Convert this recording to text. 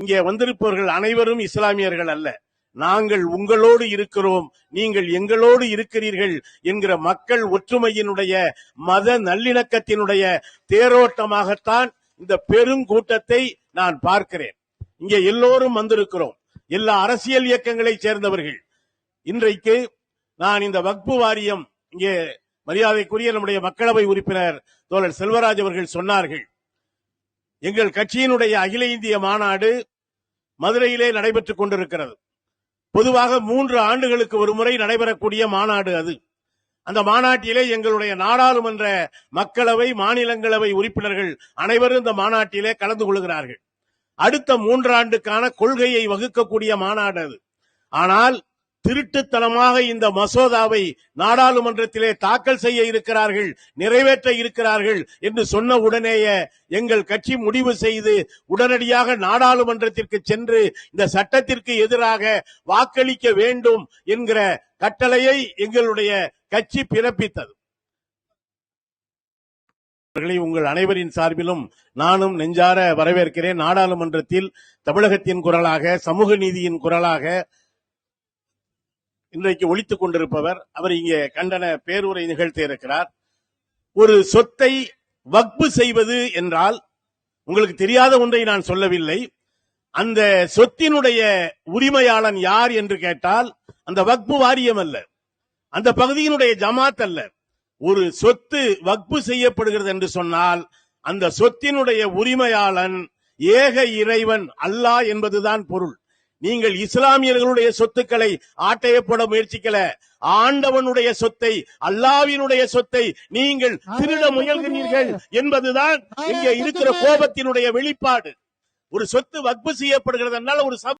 இங்கே வந்திருப்பவர்கள் அனைவரும் இஸ்லாமியர்கள் அல்ல. நாங்கள் உங்களோடு இருக்கிறோம் நீங்கள் எங்களோடு இருக்கிறீர்கள் என்கிற மக்கள் ஒற்றுமையினுடைய மத நல்லிணக்கத்தினுடைய தேரோட்டமாகத்தான் இந்த பெருங்கூட்டத்தை நான் பார்க்கிறேன். இங்கே எல்லோரும் வந்திருக்கிறோம். எல்லா அரசியல் இயக்கங்களைச் சேர்ந்தவர்கள். இன்றைக்கு நான் இந்த வக்பு வாரியம் இங்கே மரியாதைக்குரிய நம்முடைய மக்களவை உறுப்பினர் தோழர் செல்வராஜ் அவர்கள் சொன்னார்கள். எங்கள் கட்சியினுடைய அகில இந்திய மாநாடு மதுரையிலே நடைபெற்றுக் கொண்டிருக்கிறது. பொதுவாக மூன்று ஆண்டுகளுக்கு ஒரு முறை நடைபெறக்கூடிய மாநாடு அது. அந்த மாநாட்டிலே எங்களுடைய நாடாளுமன்ற மக்களவை மாநிலங்களவை உறுப்பினர்கள் அனைவரும் இந்த மாநாட்டிலே கலந்து கொள்கிறார்கள். அடுத்த மூன்றாண்டுக்கான கொள்கையை வகுக்கக்கூடிய மாநாடு அது. ஆனால் திருட்டுத்தனமாக இந்த மசோதாவை நாடாளுமன்றத்திலே தாக்கல் செய்ய இருக்கிறார்கள் நிறைவேற்ற இருக்கிறார்கள் என்று சொன்ன உடனேயே எங்கள் கட்சி முடிவு செய்து உடனடியாக நாடாளுமன்றத்திற்கு சென்று இந்த சட்டத்திற்கு எதிராக வாக்களிக்க வேண்டும் என்கிற கட்டளையை எங்களுடைய கட்சி பிறப்பித்தது. உங்கள் அனைவரின் சார்பிலும் நானும் நெஞ்சார வரவேற்கிறேன். நாடாளுமன்றத்தில் தமிழகத்தின் குரலாக சமூக நீதியின் குரலாக இன்றைக்கு ஒழித்துக் கொண்டிருப்பவர் அவர் இங்கே கண்டன பேருரை நிகழ்த்த இருக்கிறார். ஒரு சொத்தை வக்பு செய்வது என்றால் உங்களுக்கு தெரியாத ஒன்றை நான் சொல்லவில்லை. அந்த சொத்தினுடைய உரிமையாளன் யார் என்று கேட்டால் அந்த வக்பு வாரியம் அல்ல. அந்த பகுதியினுடைய ஜமாத் அல்ல. ஒரு சொத்து வக்பு செய்யப்படுகிறது என்று சொன்னால் அந்த சொத்தினுடைய உரிமையாளன் ஏக இறைவன் அல்லாஹ் என்பதுதான் பொருள். நீங்கள் இஸ்லாமியர்களுடைய சொத்துக்களை ஆட்டையப்பட முயற்சிக்கல. ஆண்டவனுடைய சொத்தை அல்லாவினுடைய சொத்தை நீங்கள் திருட முயல்கிறீர்கள் என்பதுதான் இங்கே இருக்கிற கோபத்தினுடைய வெளிப்பாடு. ஒரு சொத்து வக்பு செய்யப்படுகிறது என்றால் ஒரு